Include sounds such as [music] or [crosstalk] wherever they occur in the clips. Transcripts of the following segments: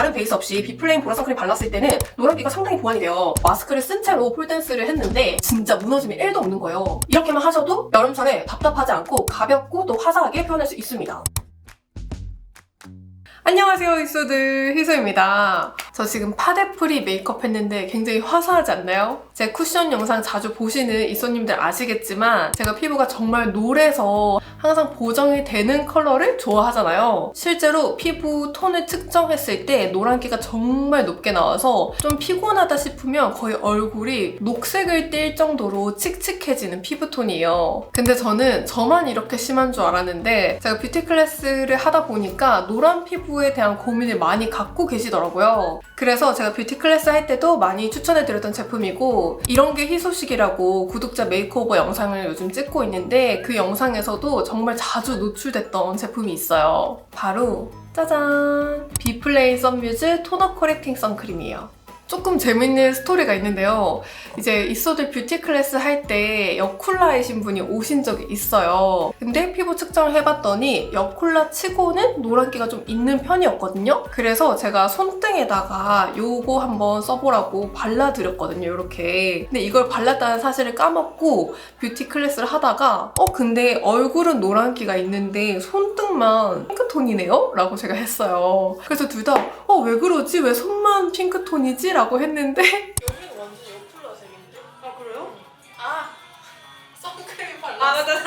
다른 베이스 없이 비플레인 보라 선크림 발랐을 때는 노란기가 상당히 보완이 돼요. 마스크를 쓴 채로 폴댄스를 했는데 진짜 무너짐이 1도 없는 거예요. 이렇게만 하셔도 여름철에 답답하지 않고 가볍고 또 화사하게 표현할 수 있습니다. 안녕하세요, 이소들 희소입니다. 저 지금 파데프리 메이크업 했는데 굉장히 화사하지 않나요? 제 쿠션 영상 자주 보시는 이소님들 아시겠지만 제가 피부가 정말 노래서 항상 보정이 되는 컬러를 좋아하잖아요. 실제로 피부 톤을 측정했을 때 노란기가 정말 높게 나와서 좀 피곤하다 싶으면 거의 얼굴이 녹색을 띨 정도로 칙칙해지는 피부톤이에요. 근데 저는 저만 이렇게 심한 줄 알았는데 제가 뷰티 클래스를 하다 보니까 노란 피부에 대한 고민을 많이 갖고 계시더라고요. 그래서 제가 뷰티 클래스 할 때도 많이 추천해드렸던 제품이고 이런 게 희소식이라고 구독자 메이크오버 영상을 요즘 찍고 있는데 그 영상에서도 정말 자주 노출됐던 제품이 있어요. 바로 짜잔! 비플레이 썬뮤즈 토너 커렉팅 선크림이에요. 조금 재밌는 스토리가 있는데요. 이제 이소들 뷰티 클래스 할 때 여쿨라이신 분이 오신 적이 있어요. 근데 피부 측정을 해봤더니 여쿨라 치고는 노란기가 좀 있는 편이었거든요. 그래서 제가 손등에다가 요거 한번 써보라고 발라드렸거든요. 이렇게. 근데 이걸 발랐다는 사실을 까먹고 뷰티 클래스를 하다가 어 근데 얼굴은 노란기가 있는데 손등만 핑크톤이네요? 라고 제가 했어요. 그래서 둘다 어 왜 그러지? 왜 손만 핑크톤이지? 라고 했는데 여기는 완전 여쿨라색인데? 아 그래요? 아 선크림 아 발랐어 맞아.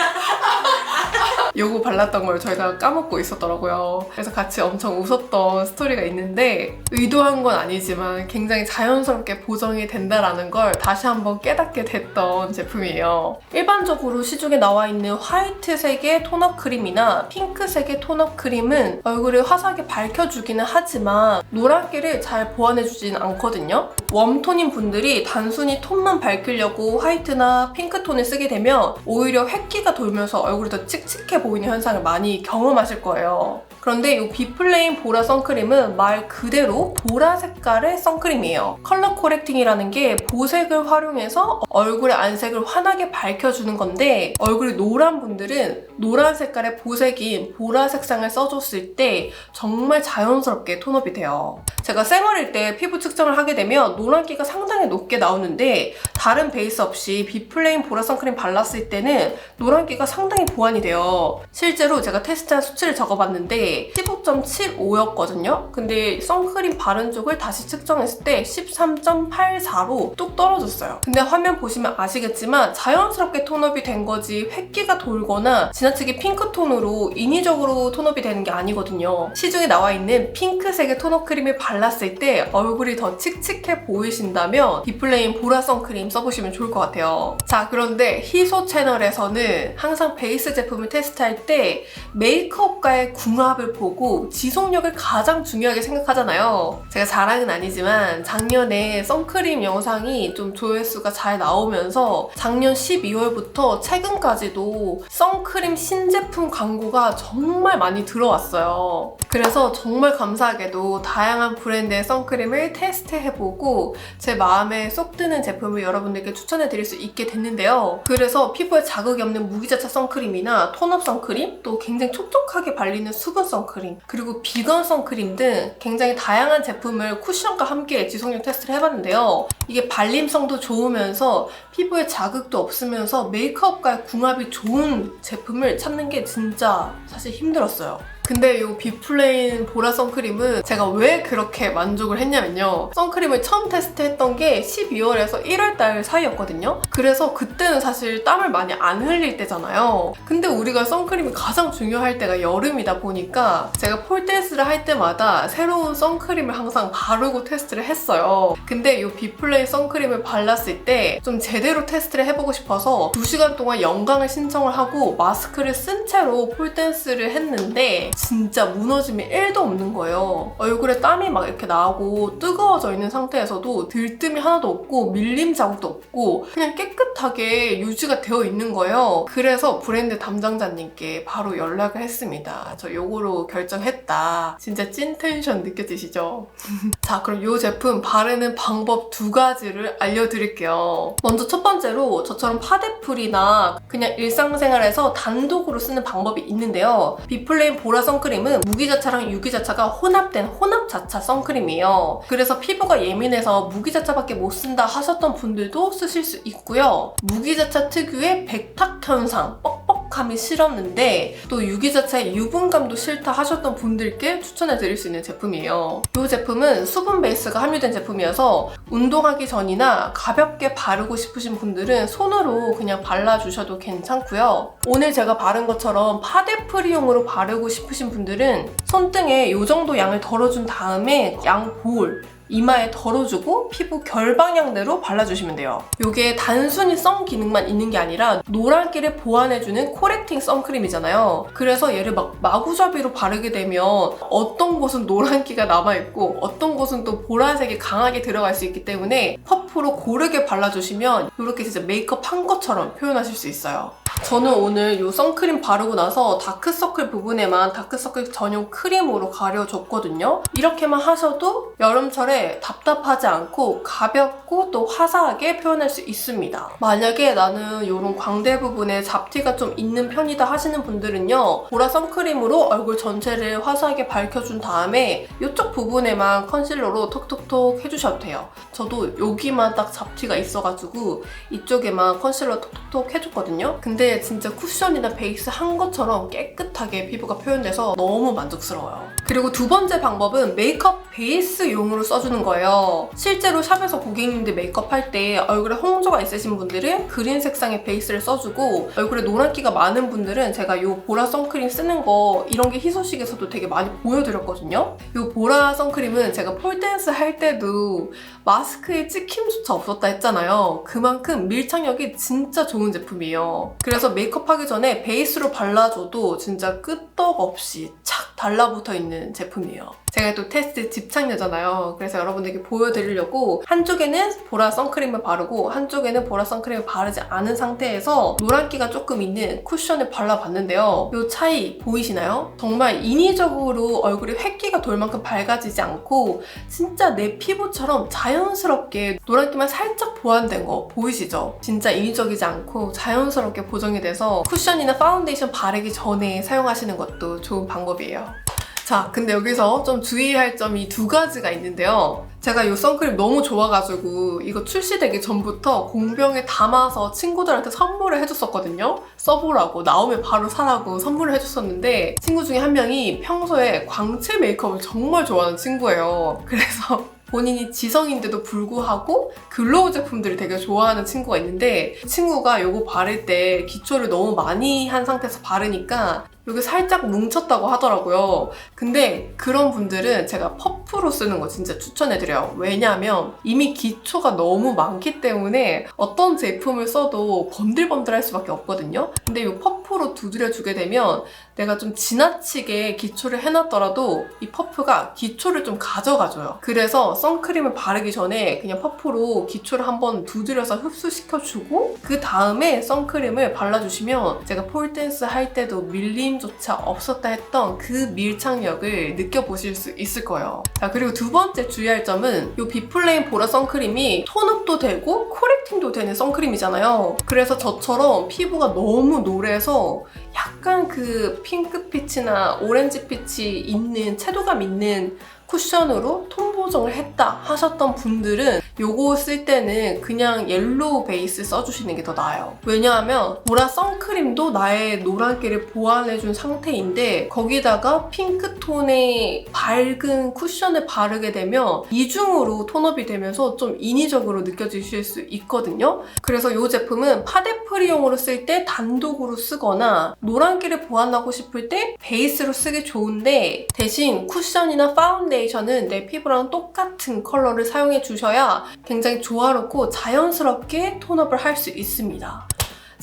요거 발랐던 걸 저희가 까먹고 있었더라고요. 그래서 같이 엄청 웃었던 스토리가 있는데 의도한 건 아니지만 굉장히 자연스럽게 보정이 된다라는 걸 다시 한번 깨닫게 됐던 제품이에요. 일반적으로 시중에 나와 있는 화이트색의 토너 크림이나 핑크색의 토너 크림은 얼굴을 화사하게 밝혀주기는 하지만 노란기를 잘 보완해주진 않거든요. 웜톤인 분들이 단순히 톤만 밝히려고 화이트나 핑크톤을 쓰게 되면 오히려 획기가 돌면서 얼굴이 더 칙칙해 보이는 현상을 많이 경험하실 거예요. 그런데 이 비플레인 보라 선크림은 말 그대로 보라 색깔의 선크림이에요. 컬러 코렉팅이라는 게 보색을 활용해서 얼굴의 안색을 환하게 밝혀주는 건데 얼굴이 노란 분들은 노란 색깔의 보색인 보라 색상을 써줬을 때 정말 자연스럽게 톤업이 돼요. 제가 쌩얼일 때 피부 측정을 하게 되면 노란기가 상당히 높게 나오는데 다른 베이스 없이 비플레인 보라 선크림 발랐을 때는 노란기가 상당히 보완이 돼요. 실제로 제가 테스트한 수치를 적어봤는데 15.75였거든요. 근데 선크림 바른 쪽을 다시 측정했을 때 13.84로 뚝 떨어졌어요. 근데 화면 보시면 아시겠지만 자연스럽게 톤업이 된 거지 획기가 돌거나 지나치게 핑크 톤으로 인위적으로 톤업이 되는 게 아니거든요. 시중에 나와 있는 핑크색의 토너 크림을 발 랐을 때 얼굴이 더 칙칙해 보이신다면 디플레인 보라 선크림 써보시면 좋을 것 같아요. 자, 그런데 희소 채널에서는 항상 베이스 제품을 테스트할 때 메이크업과의 궁합을 보고 지속력을 가장 중요하게 생각하잖아요. 제가 자랑은 아니지만 작년에 선크림 영상이 좀 조회수가 잘 나오면서 작년 12월부터 최근까지도 선크림 신제품 광고가 정말 많이 들어왔어요. 그래서 정말 감사하게도 다양한 브랜드의 선크림을 테스트해보고 제 마음에 쏙 드는 제품을 여러분들께 추천해드릴 수 있게 됐는데요. 그래서 피부에 자극이 없는 무기자차 선크림이나 톤업 선크림, 또 굉장히 촉촉하게 발리는 수분 선크림, 그리고 비건 선크림 등 굉장히 다양한 제품을 쿠션과 함께 지속력 테스트를 해봤는데요. 이게 발림성도 좋으면서 피부에 자극도 없으면서 메이크업과의 궁합이 좋은 제품을 찾는 게 진짜 사실 힘들었어요. 근데 이 비플레인 보라 선크림은 제가 왜 그렇게 만족을 했냐면요. 선크림을 처음 테스트했던 게 12월에서 1월달 사이였거든요. 그래서 그때는 사실 땀을 많이 안 흘릴 때잖아요. 근데 우리가 선크림이 가장 중요할 때가 여름이다 보니까 제가 폴댄스를 할 때마다 새로운 선크림을 항상 바르고 테스트를 했어요. 근데 이 비플레인 선크림을 발랐을 때 좀 제대로 테스트를 해보고 싶어서 2시간 동안 영광을 신청을 하고 마스크를 쓴 채로 폴댄스를 했는데 진짜 무너짐이 1도 없는 거예요. 얼굴에 땀이 막 이렇게 나고 뜨거워져 있는 상태에서도 들뜸이 하나도 없고 밀림 자국도 없고 그냥 깨끗하게 유지가 되어 있는 거예요. 그래서 브랜드 담당자님께 바로 연락을 했습니다. 저 요거로 결정했다. 진짜 찐 텐션 느껴지시죠? [laughs] 자, 그럼 이 제품 바르는 방법 두 가지를 알려드릴게요. 먼저 첫 번째로 저처럼 파데풀이나 그냥 일상생활에서 단독으로 쓰는 방법이 있는데요. 비플레인 보라 선크림은 무기자차랑 유기자차가 혼합된 혼합자차 선크림이에요. 그래서 피부가 예민해서 무기자차밖에 못 쓴다 하셨던 분들도 쓰실 수 있고요. 무기자차 특유의 백탁 현상, 뻑뻑 함이 싫었는데 또 유기자차의 유분감도 싫다 하셨던 분들께 추천해 드릴 수 있는 제품이에요. 이 제품은 수분 베이스가 함유된 제품이어서 운동하기 전이나 가볍게 바르고 싶으신 분들은 손으로 그냥 발라주셔도 괜찮고요. 오늘 제가 바른 것처럼 파데 프리용으로 바르고 싶으신 분들은 손등에 이 정도 양을 덜어준 다음에 양 볼 이마에 덜어주고 피부 결 방향대로 발라주시면 돼요. 이게 단순히 선 기능만 있는 게 아니라 노란기를 보완해주는 코렉팅 선크림이잖아요. 그래서 얘를 막 마구잡이로 바르게 되면 어떤 곳은 노란기가 남아있고 어떤 곳은 또 보라색이 강하게 들어갈 수 있기 때문에 퍼프로 고르게 발라주시면 이렇게 진짜 메이크업 한 것처럼 표현하실 수 있어요. 저는 오늘 이 선크림 바르고 나서 다크서클 부분에만 다크서클 전용 크림으로 가려줬거든요. 이렇게만 하셔도 여름철에 답답하지 않고 가볍고 또 화사하게 표현할 수 있습니다. 만약에 나는 이런 광대 부분에 잡티가 좀 있는 편이다 하시는 분들은요. 보라 선크림으로 얼굴 전체를 화사하게 밝혀준 다음에 이쪽 부분에만 컨실러로 톡톡톡 해주셔도 돼요. 저도 여기만 딱 잡티가 있어가지고 이쪽에만 컨실러 톡톡톡 해줬거든요. 근데 진짜 쿠션이나 베이스 한 것처럼 깨끗하게 피부가 표현돼서 너무 만족스러워요. 그리고 두 번째 방법은 메이크업 베이스용으로 써주는 거예요. 실제로 샵에서 고객님들 메이크업 할 때 얼굴에 홍조가 있으신 분들은 그린 색상의 베이스를 써주고 얼굴에 노란기가 많은 분들은 제가 이 보라 선크림 쓰는 거 이런 게 희소식에서도 되게 많이 보여드렸거든요. 이 보라 선크림은 제가 폴댄스 할 때도 마스크에 찍힘조차 없었다 했잖아요. 그만큼 밀착력이 진짜 좋은 제품이에요. 그래서 메이크업 하기 전에 베이스로 발라줘도 진짜 끄떡없이 착 달라붙어 있는 제품이에요. 제가 또 테스트 집착녀잖아요. 그래서 여러분들께 보여드리려고 한쪽에는 보라 선크림을 바르고 한쪽에는 보라 선크림을 바르지 않은 상태에서 노란기가 조금 있는 쿠션을 발라봤는데요. 이 차이 보이시나요? 정말 인위적으로 얼굴에 획기가 돌 만큼 밝아지지 않고 진짜 내 피부처럼 자연스럽게 노란기만 살짝 보완된 거 보이시죠? 진짜 인위적이지 않고 자연스럽게 보정이 돼서 쿠션이나 파운데이션 바르기 전에 사용하시는 것도 좋은 방법이에요. 자, 근데 여기서 좀 주의할 점이 두 가지가 있는데요. 제가 이 선크림 너무 좋아가지고 이거 출시되기 전부터 공병에 담아서 친구들한테 선물을 해줬었거든요. 써보라고 나오면 바로 사라고 선물을 해줬었는데 친구 중에 한 명이 평소에 광채 메이크업을 정말 좋아하는 친구예요. 그래서 [laughs] 본인이 지성인데도 불구하고 글로우 제품들을 되게 좋아하는 친구가 있는데 그 친구가 이거 바를 때 기초를 너무 많이 한 상태에서 바르니까 여기 살짝 뭉쳤다고 하더라고요. 근데 그런 분들은 제가 퍼프로 쓰는 거 진짜 추천해드려요. 왜냐하면 이미 기초가 너무 많기 때문에 어떤 제품을 써도 번들번들할 수밖에 없거든요. 근데 이 퍼프로 두드려주게 되면 내가 좀 지나치게 기초를 해놨더라도 이 퍼프가 기초를 좀 가져가줘요. 그래서 선크림을 바르기 전에 그냥 퍼프로 기초를 한번 두드려서 흡수시켜주고 그 다음에 선크림을 발라주시면 제가 폴댄스 할 때도 밀림 조차 없었다 했던 그 밀착력을 느껴보실 수 있을 거예요. 자 그리고 두 번째 주의할 점은 이 비플레인 보라 선크림이 톤업도 되고 코렉팅도 되는 선크림이잖아요. 그래서 저처럼 피부가 너무 노래서 약간 그 핑크빛이나 오렌지빛이 있는 채도감 있는 쿠션으로 톤 보정을 했다 하셨던 분들은 요거 쓸 때는 그냥 옐로우 베이스 써주시는 게 더 나아요. 왜냐하면 보라 선크림도 나의 노란기를 보완해준 상태인데 거기다가 핑크톤의 밝은 쿠션을 바르게 되면 이중으로 톤업이 되면서 좀 인위적으로 느껴지실 수 있거든요. 그래서 이 제품은 파데프리용으로 쓸 때 단독으로 쓰거나 노란기를 보완하고 싶을 때 베이스로 쓰기 좋은데 대신 쿠션이나 파운데이션 은 내 피부랑 똑같은 컬러를 사용해 주셔야 굉장히 조화롭고 자연스럽게 톤업을 할 수 있습니다.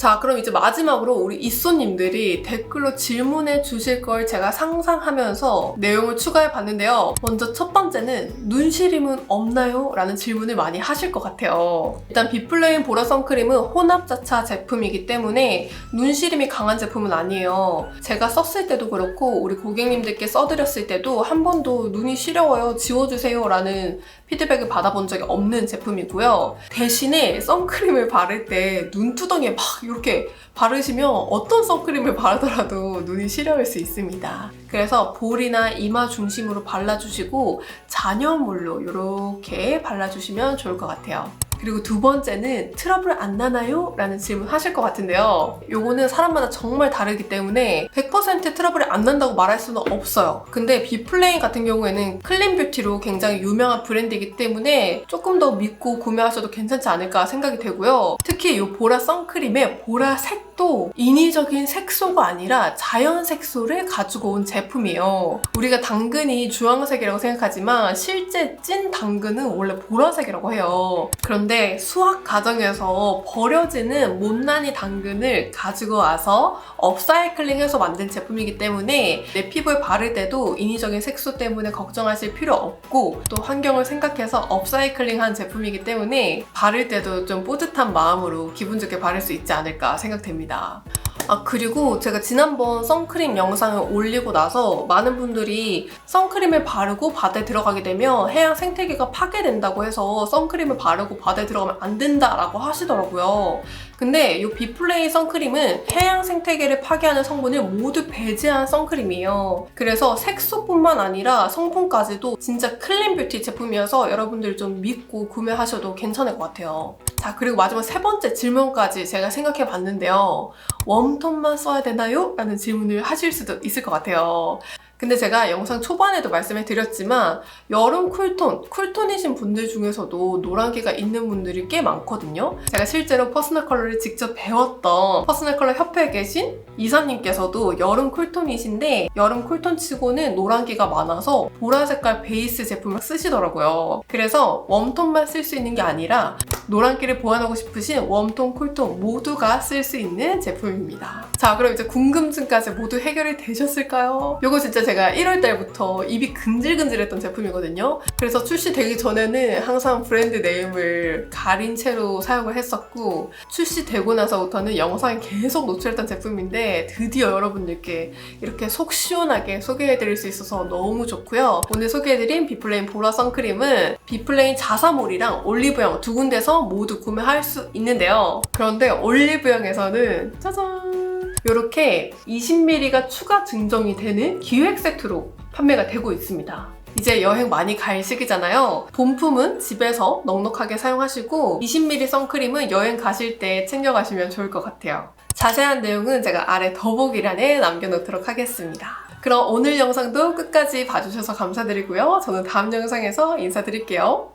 자, 그럼 이제 마지막으로 우리 이쏘님들이 댓글로 질문해 주실 걸 제가 상상하면서 내용을 추가해 봤는데요. 먼저 첫 번째는 눈시림은 없나요? 라는 질문을 많이 하실 것 같아요. 일단 비플레인 보라 선크림은 혼합자차 제품이기 때문에 눈시림이 강한 제품은 아니에요. 제가 썼을 때도 그렇고 우리 고객님들께 써드렸을 때도 한 번도 눈이 시려워요, 지워주세요 라는 피드백을 받아본 적이 없는 제품이고요. 대신에 선크림을 바를 때 눈두덩이에 막 이렇게 바르시면 어떤 선크림을 바르더라도 눈이 시려울 수 있습니다. 그래서 볼이나 이마 중심으로 발라주시고 잔여물로 이렇게 발라주시면 좋을 것 같아요. 그리고 두 번째는 트러블 안 나나요? 라는 질문 하실 것 같은데요. 요거는 사람마다 정말 다르기 때문에 100% 트러블이 안 난다고 말할 수는 없어요. 근데 비플레인 같은 경우에는 클린 뷰티로 굉장히 유명한 브랜드이기 때문에 조금 더 믿고 구매하셔도 괜찮지 않을까 생각이 되고요. 특히 이 보라 선크림의 보라 색도 인위적인 색소가 아니라 자연 색소를 가지고 온 제품이에요. 우리가 당근이 주황색이라고 생각하지만 실제 찐 당근은 원래 보라색이라고 해요. 그런데 수학 과정에서 버려지는 못난이 당근을 가지고 와서 업사이클링해서 만든 제품이기 때문에 내 피부에 바를 때도 인위적인 색소 때문에 걱정하실 필요 없고 또 환경을 생각해서 업사이클링한 제품이기 때문에 바를 때도 좀 뿌듯한 마음으로 기분 좋게 바를 수 있지 않을까 생각됩니다. 아, 그리고 제가 지난번 선크림 영상을 올리고 나서 많은 분들이 선크림을 바르고 바다에 들어가게 되면 해양 생태계가 파괴된다고 해서 선크림을 바르고 바다에 들어가면 안 된다라고 하시더라고요. 근데 이 비플레이 선크림은 해양 생태계를 파괴하는 성분을 모두 배제한 선크림이에요. 그래서 색소뿐만 아니라 성분까지도 진짜 클린 뷰티 제품이어서 여러분들 좀 믿고 구매하셔도 괜찮을 것 같아요. 자, 그리고 마지막 세 번째 질문까지 제가 생각해 봤는데요. 웜톤만 써야 되나요? 라는 질문을 하실 수도 있을 것 같아요. 근데 제가 영상 초반에도 말씀을 드렸지만 여름 쿨톤, 쿨톤이신 분들 중에서도 노란기가 있는 분들이 꽤 많거든요. 제가 실제로 퍼스널 컬러를 직접 배웠던 퍼스널 컬러 협회에 계신 이사님께서도 여름 쿨톤이신데 여름 쿨톤 치고는 노란기가 많아서 보라 색깔 베이스 제품을 쓰시더라고요. 그래서 웜톤만 쓸 수 있는 게 아니라 노란기를 보완하고 싶으신 웜톤, 쿨톤 모두가 쓸 수 있는 제품입니다. 자, 그럼 이제 궁금증까지 모두 해결이 되셨을까요? 이거 진짜 제가 1월 달부터 입이 근질근질했던 제품이거든요. 그래서 출시되기 전에는 항상 브랜드 네임을 가린 채로 사용을 했었고 출시되고 나서부터는 영상에 계속 노출했던 제품인데 드디어 여러분들께 이렇게 속 시원하게 소개해드릴 수 있어서 너무 좋고요. 오늘 소개해드린 비플레인 보라 선크림은 비플레인 자사몰이랑 올리브영 두 군데서 모두 구매할 수 있는데요. 그런데 올리브영에서는 짜잔! 이렇게 20ml가 추가 증정이 되는 기획 세트로 판매가 되고 있습니다. 이제 여행 많이 갈 시기잖아요. 본품은 집에서 넉넉하게 사용하시고 20ml 선크림은 여행 가실 때 챙겨가시면 좋을 것 같아요. 자세한 내용은 제가 아래 더보기란에 남겨놓도록 하겠습니다. 그럼 오늘 영상도 끝까지 봐주셔서 감사드리고요. 저는 다음 영상에서 인사드릴게요.